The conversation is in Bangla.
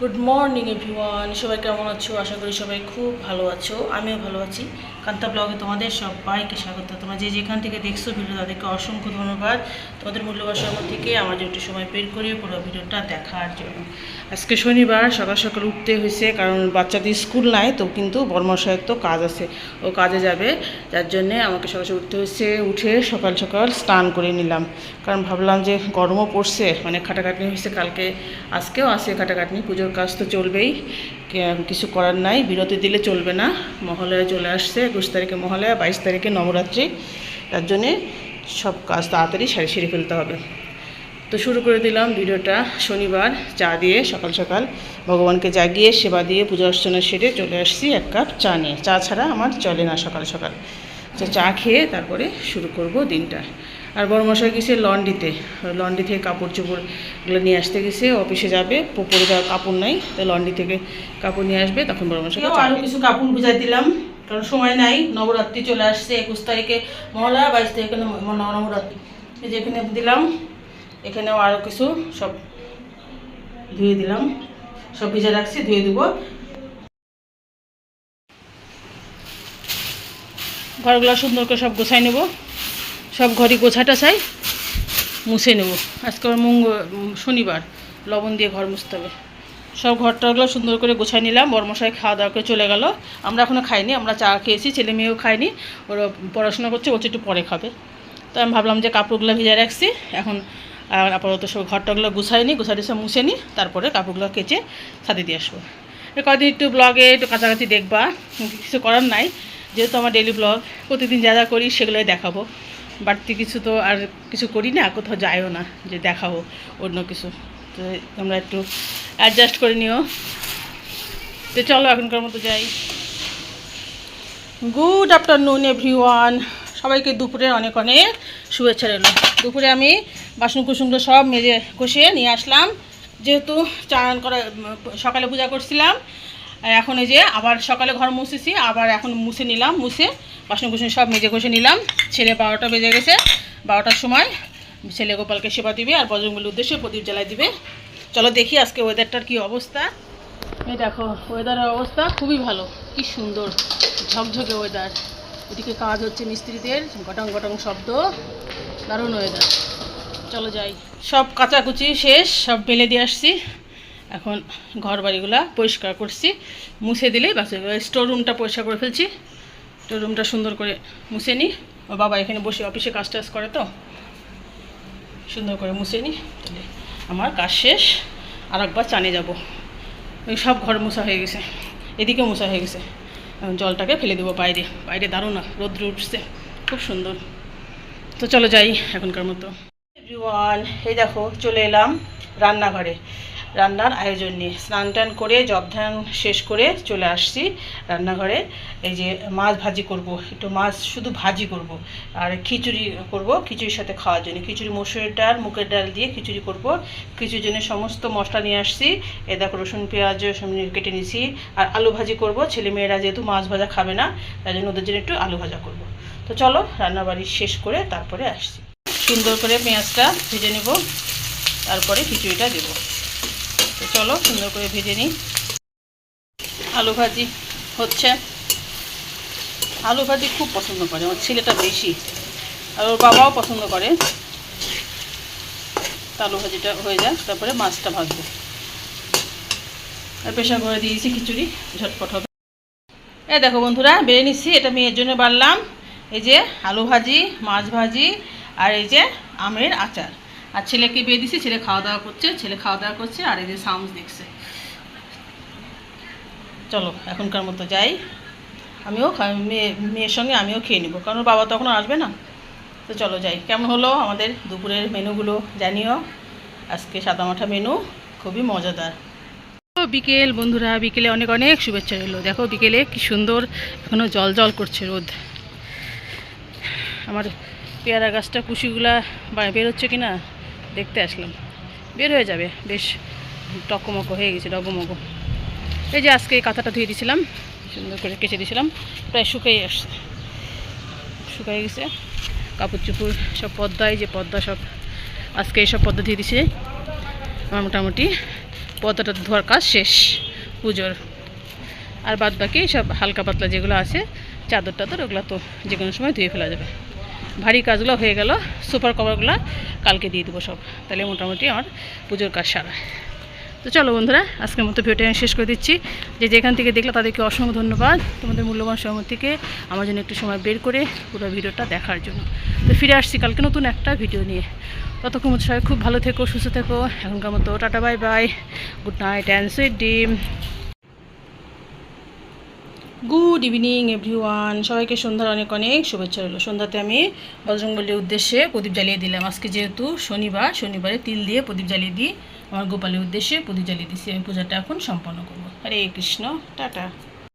গুড মর্নিং এভরিওয়ান সবাই কেমন আছো? আশা করি সবাই খুব ভালো আছো। আমিও ভালো আছি। কান্তা ব্লগে তোমাদের সবাইকে স্বাগত। তোমরা যে যেখান থেকে দেখছ ভিডিও তাদেরকে অসংখ্য ধন্যবাদ। তোমাদের মূল্যবান সময় থেকে আমার যে একটু সময় বের করে পুরো ভিডিওটা দেখার জন্য। আজকে শনিবার, সকাল সকাল উঠতে হয়েছে, কারণ বাচ্চাদের স্কুল নাই, তো কিন্তু বর্মশায়ের তো কাজ আছে। ও কাজে যাবে, যার জন্যে আমাকে সকাল সকাল উঠতে হয়েছে, উঠে সকাল সকাল স্নান করে নিলাম। কারণ ভাবলাম যে গরমও পড়ছে মানে খাটাখাটনি হয়েছে কালকে, আজকেও আছে খাটাখাটনি, পুজোর কাজ তো চলবেই। কিছু করার নাই, বিরতি দিলে চলবে না মহালয়া চলে আসছে একুশ তারিখে মহালয়া বাইশ তারিখে নবরাত্রি। তার জন্যে সব কাজ তাড়াতাড়ি সারি সেরে ফেলতে হবে। তো শুরু করে দিলাম ভিডিওটা। শনিবার চা দিয়ে সকাল সকাল ভগবানকে জাগিয়ে সেবা দিয়ে পূজা অর্চনা সেরে চলে আসছি এক কাপ চা নিয়ে। চা ছাড়া আমার চলে না সকাল সকাল। তো চা খেয়ে তারপরে শুরু করব দিনটা। আর বড় মশাই গেছে লন্ড্রিতে লন্ড্রি থেকে কাপড় চোপড়গুলো নিয়ে আসতে গেছে। অফিসে যাবে পরে যাওয়ার কাপড় নাই। তো লন্ড্রি থেকে কাপড় নিয়ে আসবে তখন বড় মশাইকে আরও কিছু কাপড় বুঝাই দিলাম। কারণ সময় নাই, নবরাত্রি চলে আসছে, একুশ তারিখে মহলা, বাইশ তারিখে নব- নবরাত্রি। এই যে এখানে দিলাম, এখানেও আরও কিছু সব ধুয়ে দিলাম। সব ভিজে রাখছি, ধুয়ে দেবো ঘরগুলো সুন্দর করে সব গোছাই নেব। সব ঘরই গোছাটা চাই, মুছে নেব। আজকে আমার মঙ্গ, শনিবার, লবণ দিয়ে ঘর মুছতে হবে। সব ঘরটাগুলো সুন্দর করে গোছাই নিলাম। বর্মশাই খাওয়া দাওয়া করে চলে গেল। আমরা এখনও খাইনি, আমরা চা খেয়েছি, ছেলে মেয়েও খাইনি ওরা পড়াশোনা করছে ওর একটু পরে খাবে। তো আমি ভাবলাম যে কাপড়গুলো ভিজে রাখছি। এখন আপাতত সব ঘরটাগুলো গুছাইনি গুছাইনি সব মুছে নিই তারপরে কাপড়গুলো কেচে ছাদে দিয়ে আসব। কদিন একটু ব্লগে একটু কাছাকাছি দেখবা, কিছু করার নাই। যেহেতু আমার ডেলি ব্লগ প্রতিদিন যা যা করি সেগুলোই দেখাবো। বাড়তি কিছু তো আর কিছু করি না, কোথাও যাইও না, যে দেখাবো অন্য কিছু। তো তোমরা একটু অ্যাডজাস্ট করে নিও। তো চলো এখনকার মতো যাই। গুড আফটারনুন এভরিওয়ান সবাইকে দুপুরে অনেক অনেক শুভেচ্ছা রইল। দুপুরে আমি বাসন কুসুনগুলো সব মেজে কষিয়ে নিয়ে আসলাম। যেহেতু চান করা, সকালে পূজা করছিলাম, এখন এই যে আবার সকালে ঘর মুছেছি, আবার এখন মুছে নিলাম, মুছে বাসন কুসুন সব মেজে কষে নিলাম। ছেলে বারোটা বেজে গেছে, বারোটার সময় ছেলে গোপালকে সেবা দিবে আর বজরঙ্গলির উদ্দেশ্যে প্রদীপ জ্বালাই দিবে। চলো দেখি আজকে ওয়েদারটার কি অবস্থা। এই দেখো ওয়েদারের অবস্থা খুবই ভালো, কি সুন্দর, ঝকঝকে ওয়েদার এদিকে কাজ হচ্ছে মিস্ত্রিদের, গটং গটং শব্দ, দারুণ ওয়েদার চলো যাই। সব কাচাকুচি শেষ, সব মেলে দিয়ে আসছি। এখন ঘর বাড়িগুলা পরিষ্কার করছি, মুছে দিলেই বাস স্টোর রুমটা পরিষ্কার করে ফেলছি স্টোর রুমটা সুন্দর করে মুছে নিই বাবা এখানে বসে অফিসে কাজ টাজ করে তো, সুন্দর করে মুছে নিই আমার কাজ শেষ আর একবার চানে যাব। ওই সব ঘর মোছা হয়ে গেছে, এদিকেও মোছা হয়ে গেছে। জলটাকে ফেলে দেবো বাইরে বাইরে দারুণ না, রোদ্র উঠছে, খুব সুন্দর। তো চলো যাই এখনকার মতো। এভরিওয়ান এই দেখো, চলে এলাম রান্নাঘরে। রান্নার আয়োজন নিয়ে। স্নান টান করে, জব ধ্যান শেষ করে চলে আসছি রান্নাঘরে। এই যে মাছ ভাজি করব, একটু মাছ শুধু ভাজি করব, আর খিচুড়ি করব খিচুড়ির সাথে খাওয়ার জন্য। খিচুড়ি মসুরের ডাল, মুগের ডাল দিয়ে খিচুড়ি করব। খিচুড়ির জন্য সমস্ত মশলা নিয়ে আসছি। এ দেখো রসুন, পেঁয়াজ কেটে নিয়েছি আর আলু ভাজি করব। ছেলে মেয়েরা যেহেতু মাছ ভাজা খাবে না, তাই জন্য ওদের জন্য একটু আলু ভাজা করব। তো চলো, রান্নাবাড়ি শেষ করে তারপরে আসছি। সুন্দর করে পেঁয়াজটা ভেজে নেব। তারপরে খিচুড়িটা দেবো। চলো, সুন্দর করে ভেজে নিই। আলু ভাজি হচ্ছে। আলু ভাজি খুব পছন্দ করে, আমার ছেলেটা বেশি। আর ওর বাবাও পছন্দ করে। আলু ভাজিটা হয়ে যায় তারপরে মাছটা ভাজবো। আর প্রেশার করে দিয়েছি খিচুড়ি, ঝটপট হবে। এ দেখো বন্ধুরা, বেড়ে নিচ্ছি, এটা মেয়ের জন্য বাড়লাম। এই যে আলু ভাজি, মাছ ভাজি, আর এই যে আমের আচার। আর ছেলেকে বিয়ে দিছি, ছেলে খাওয়া দাওয়া করছে, ছেলে খাওয়া দাওয়া করছে আর এই যে সাউন্ড দেখছে। চলো, এখনকার মতো যাই। আমিও মেয়ে, মেয়ের সঙ্গে আমিও খেয়ে নেব, কারণ বাবা তখন আসবে না। তো চলো যাই। কেমন হলো আমাদের দুপুরের মেনুগুলো জানিও। আজকে সাদামাঠা মেনু খুবই মজাদার। বিকেল বন্ধুরা, বিকেলে অনেক অনেক শুভেচ্ছা রইল। দেখো বিকেলে কি সুন্দর এখনও জল জল করছে রোদ। আমার পেয়ারা গাছটা কুশিগুলা বেরোচ্ছে কি না দেখতে আসলাম। বের হয়ে যাবে। বেশ টকমকো হয়ে গেছে ডগমগো এই যে আজকে এই কাঁথাটা ধুয়ে দিয়েছিলাম সুন্দর করে কেচে দিয়েছিলাম প্রায় শুকিয়ে আসছে। শুকিয়ে গেছে। কাপড় চুপড় সব পদ্মায় যে পদ্মা সব, আজকে এইসব পদ্মা ধুয়ে দিছে। আমার মোটামুটি পতাটা ধোয়ার কাজ শেষ, পুজোর। আর বাদ বাকি সব হালকা পাতলা যেগুলো আছে চাদর টাদর ওগুলো তো যে কোনো সময় ধুয়ে ফেলা যাবে। ভারী কাজগুলো হয়ে গেল সুপার কভারগুলো কালকে দিয়ে দেবো সব। তাহলে মোটামুটি আমার পুজোর কাজ সারা। তো চলো বন্ধুরা, আজকের মতো ভিডিওটা আমি শেষ করে দিচ্ছি। যে যেখান থেকে দেখলে তাদেরকে অসংখ্য ধন্যবাদ, তোমাদের মূল্যবান সময় থেকে আমার জন্য একটু সময় বের করে পুরো ভিডিওটা দেখার জন্য। তো ফিরে আসছি কালকে নতুন একটা ভিডিও নিয়ে। ততক্ষণ সবাই খুব ভালো থেকো, সুস্থ থেকো। এখনকার মতো tata bye bye good night and sweet dream good evening everyone সবাইকে সন্ধ্যার অনেক অনেক শুভেচ্ছা রইল। সন্ধ্যাতে আমি বজরঙ্গলির উদ্দেশ্যে প্রদীপ জ্বালিয়ে দিলাম। আজকে যেহেতু শনিবার, শনিবারে তিল দিয়ে প্রদীপ জ্বালিয়ে দিই। আমার গোপালের উদ্দেশ্যে প্রদীপ জ্বালিয়ে দিচ্ছি আমি পূজাটা এখন সম্পন্ন করব। হরে কৃষ্ণ। টাটা।